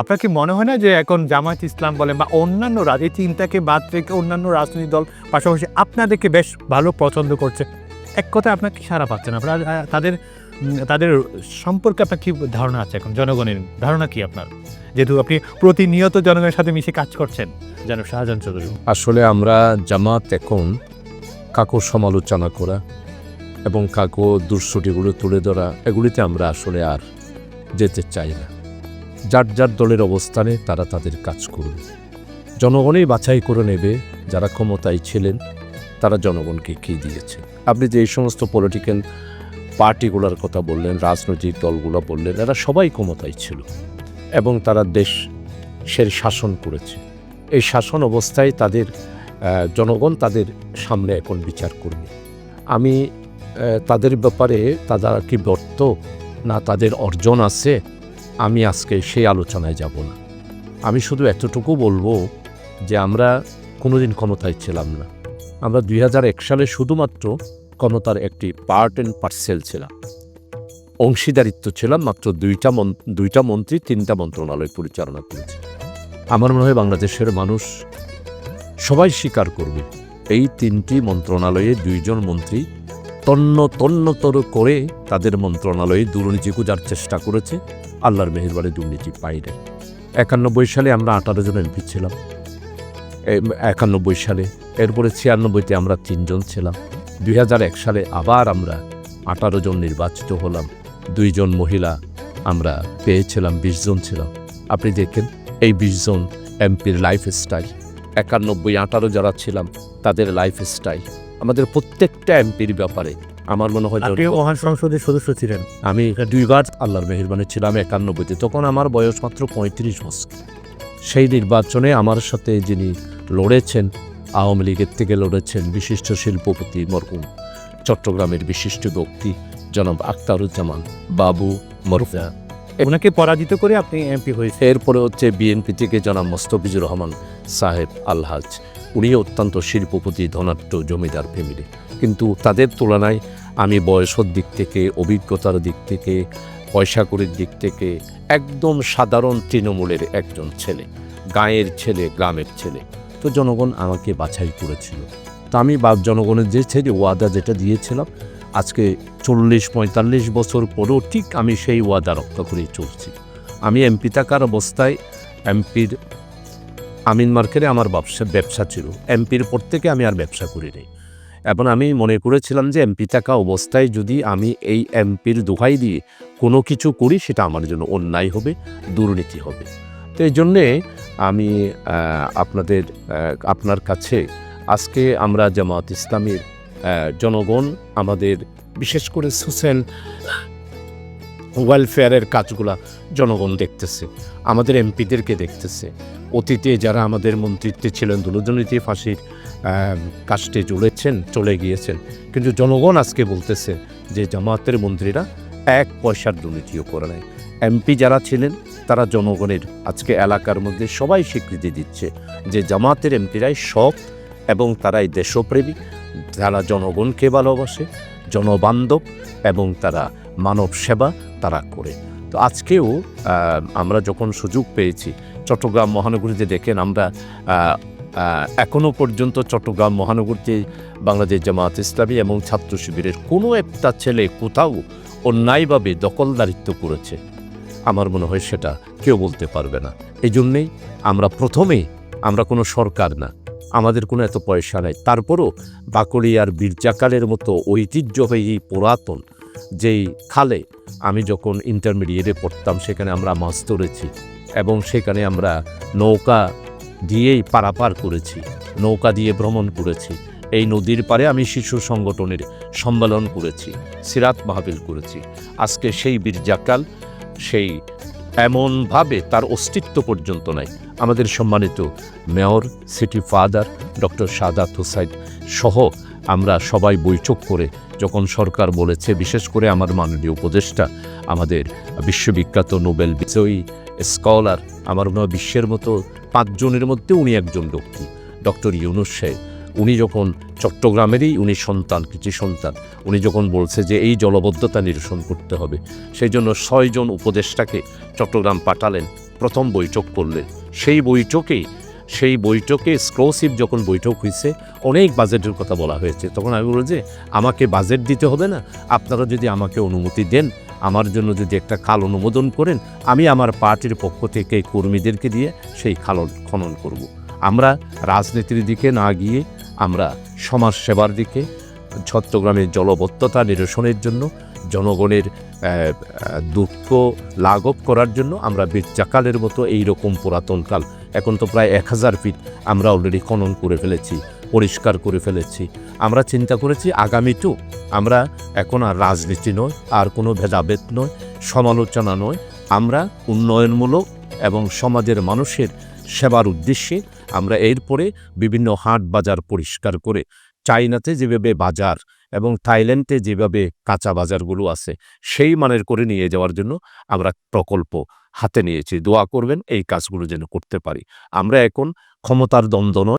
আপনার কি মনে হয় না যে এখন জামায়াত ইসলাম বলেন বা অন্যান্য এই চিন্তাকে বাদ রেখে অন্যান্য রাজনৈতিক দল পাশাপাশি আপনাদেরকে বেশ ভালো পছন্দ করছে? এক কথায় আপনাকে সারা পাচ্ছেন আপনার তাদের তাদের সম্পর্কে আপনার কি ধারণা আছে এখন? জনগণের ধারণা কি আপনার? যেহেতু আপনি প্রতিনিয়ত জনগণের সাথে মিশে কাজ করছেন যেন শাহজাহান চৌধুরী। আসলে আমরা জামাত এখন কাকো সমালোচনা করা এবং কাকো দুঃসটিগুলো তুলে ধরা, এগুলিতে আমরা আসলে আর যেতে চাই না। যার যার দলের অবস্থানে তারা তাদের কাজ করবে জনগণই বাছাই করে নেবে যারা ক্ষমতায় ছিলেন, তারা জনগণকে কী দিয়েছে। আপনি যে এই সমস্ত পলিটিক্যাল পার্টিগুলোর কথা বললেন, রাজনৈতিক দলগুলো বললেন, এরা সবাই ক্ষমতায় ছিল এবং তারা দেশ সের শাসন করেছে। এই শাসন অবস্থায় তাদের জনগণ তাদের সামনে এখন বিচার করবে। আমি তাদের ব্যাপারে তারা কি ব্যর্থ, না তাদের অর্জন আছে আমি আজকে সেই আলোচনায় যাব না। আমি শুধু এতটুকু বলব যে আমরা কোনোদিন ক্ষমতায় ছিলাম না। আমরা দুই হাজার এক সালে শুধুমাত্র ক্ষমতার একটি পার্ট অ্যান্ড পার্সেল ছিলাম। অংশীদারিত্ব ছিলাম, মাত্র দুইটা দুইটা মন্ত্রী, তিনটা মন্ত্রণালয় পরিচালনা করেছে। আমার মনে হয় বাংলাদেশের মানুষ সবাই স্বীকার করবে, এই তিনটি মন্ত্রণালয়ে দুইজন মন্ত্রী তন্ন তন্নতর করে তাদের মন্ত্রণালয়ে দুর্নীতি খোঁজার চেষ্টা করেছে। আল্লাহর মেহেরবারে দুর্নীতি পাইনি। একানব্বই সালে আমরা আঠারো জন এমপি ছিলাম। একানব্বই সালে, এরপরে ছিয়ানব্বইতে আমরা তিনজন ছিলাম। দুই সালে আবার আমরা আঠারো জন নির্বাচিত হলাম। দুইজন মহিলা আমরা পেয়েছিলাম, বিশ জন ছিলাম আপনি দেখেন, এই বিশ জন এমপির লাইফ স্টাইল একানব্বই আঠারো যারা ছিলাম, তাদের লাইফ স্টাইল আমাদের প্রত্যেকটা এমপির ব্যাপারে আমার মনে হয় আপনি মহান সংসদের সদস্য ছিলেন। আমি দুইবার আল্লাহর মেহরবানি ছিলাম একানব্বইতে তখন আমার বয়স মাত্র পঁয়ত্রিশ বছর। সেই নির্বাচনে আমার সাথে যিনি লড়েছেন আওয়ামী লীগের থেকে লড়েছেন বিশিষ্ট শিল্পপতি মরহুম চট্টগ্রামের বিশিষ্ট ব্যক্তি জনাব আখতারুজ্জামান বাবু মরফা ওনাকে পরাজিত করে আপনি এমপি হয়েছে এরপরে হচ্ছে বিএনপি থেকে জনাব মোস্তফিজুর রহমান সাহেব আলহাজ। উনিও অত্যন্ত শিল্পপতি, ধনাঢ্য জমিদার ফ্যামিলি কিন্তু তাদের তুলনায় আমি বয়সের দিক থেকে, অভিজ্ঞতার দিক থেকে পয়সা করির দিক থেকে একদম সাধারণ তৃণমূলের একজন ছেলে, গাঁয়ের ছেলে, গ্রামের ছেলে। তো জনগণ আমাকে বাছাই করেছিল। তো আমি বা জনগণের যে ছেলে, ওয়াদা যেটা দিয়েছিলাম, আজকে চল্লিশ পঁয়তাল্লিশ বছর পরেও ঠিক আমি সেই ওয়াদা রক্ষা করে চলছি। আমি এমপি থাকার অবস্থায়, এমপির আমিন মার্কেটে আমার ব্যবসা ব্যবসা ছিল। এমপির পর থেকে আমি আর ব্যবসা করি নাই এবং আমি মনে করেছিলাম যে এমপি থাকা অবস্থায় যদি আমি এই এমপির দোহাই দিয়ে কোনো কিছু করি, সেটা আমার জন্য অন্যায় হবে, দুর্নীতি হবে। তো এই জন্যে আমি আপনাদের আপনার কাছে আজকে আমরা জামাত ইসলামের জনগণ, আমাদের, বিশেষ করে সোশ্যাল ওয়েলফেয়ারের কাজগুলা জনগণ দেখতেছে, আমাদের এমপিদেরকে দেখতেছে। অতীতে যারা আমাদের মন্ত্রিত্বে ছিলেন, দুর্নীতি, ফাঁসির কাস্টে চলেছেন চলে গিয়েছেন। কিন্তু জনগণ আজকে বলতেছে যে জামাতের মন্ত্রীরা এক পয়সার দুর্নীতিও করে নেয় এমপি যারা ছিলেন, তারা জনগণের আজকে এলাকার মধ্যে সবাই স্বীকৃতি দিচ্ছে যে জামাতের এমপিরাই সৎ এবং তারাই দেশপ্রেমী। যারা জনগণকে ভালোবাসে জনবান্ধব এবং তারা মানব সেবা তারা করে। তো আজকেও আমরা যখন সুযোগ পেয়েছি, চট্টগ্রাম মহানগরীতে দেখেন আমরা এখনও পর্যন্ত চট্টগ্রাম মহানগরীতে বাংলাদেশ জামাত ইসলামী এবং ছাত্র শিবিরের কোনো একটা ছেলে কোথাও অন্যায়ভাবে দখলদারিত্ব করেছে। আমার মনে হয় সেটা কেউ বলতে পারবে না। এই জন্যেই আমরা প্রথমেই আমরা কোনো সরকার না। আমাদের কোনো এত পয়সা নেই। তারপরও বাকলিয়ার বীরজাকালের মতো ঐতিহ্যবাহী পুরাতন যেই খালে আমি যখন ইন্টারমিডিয়েটে পড়তাম, সেখানে আমরা মাছ ধরেছি এবং সেখানে আমরা নৌকা দিয়েই পারাপার করেছি, নৌকা দিয়ে ভ্রমণ করেছি। এই নদীর পারে আমি শিশু সংগঠনের সম্মেলন করেছি, সিরাত মাহবিল করেছি। আজকে সেই বীরজাকাল, সেই এমনভাবে তার অস্তিত্ব পর্যন্ত নাই। আমাদের সম্মানিত mayor, city father, doctor Sadat Hossain সহ আমরা সবাই বৈঠক করে যখন সরকার বলেছে, বিশেষ করে আমার মাননীয় উপদেষ্টা, আমাদের বিশ্ববিখ্যাত নোবেল বিজয়ী স্কলার, আমার মনে বিশ্বের মতো পাঁচজনের মধ্যে উনি একজন ব্যক্তি, ডক্টর ইউনুস সাহেব। উনি যখন চট্টগ্রামেরই উনি সন্তান, কৃতি সন্তান, উনি যখন বলছে যে এই জলবদ্ধতা নিরসন করতে হবে, সেই জন্য ছয়জন উপদেষ্টাকে চট্টগ্রাম পাঠালেন, প্রথম বৈঠক করলেন সেই বৈঠকে সেই বৈঠকে এক্সক্লুসিভ যখন বৈঠক হয়েছে অনেক বাজেটের কথা বলা হয়েছে তখন আমি বললাম যে, আমাকে বাজেট দিতে হবে না, আপনারা যদি আমাকে অনুমতি দেন, আমার জন্য যদি একটা খাল অনুমোদন করেন, আমি আমার পার্টির পক্ষ থেকে কর্মীদেরকে দিয়ে সেই খাল খনন করব। আমরা রাজনীতির দিকে না গিয়ে আমরা সমাজ সেবার দিকে, চট্টগ্রামের জলবদ্ধতা নিরসনের জন্য, জনগণের দুঃখ লাঘব করার জন্য আমরা বীরজাকালের মতো এই রকম পুরাতন কাল, এখন তো প্রায় এক হাজার ফিট আমরা অলরেডি খনন করে ফেলেছি, পরিষ্কার করে ফেলেছি। আমরা চিন্তা করেছি আগামীতেও আমরা এখন আর রাজনীতি নয়, আর কোনো ভেদাভেদ নয়, সমালোচনা নয়, আমরা উন্নয়নমূলক এবং সমাজের মানুষের সেবার উদ্দেশ্যে আমরা এরপরে বিভিন্ন হাট বাজার পরিষ্কার করে চাইনাতে যেভাবে বাজার এবং থাইল্যান্ডে যেভাবে কাঁচা বাজারগুলো আছে, সেই মানের করে নিয়ে যাওয়ার জন্য আমরা প্রকল্প হাতে নিয়েছি। দোয়া করবেন এই কাজগুলো যেন করতে পারি। আমরা এখন ক্ষমতার দ্বন্দ্ব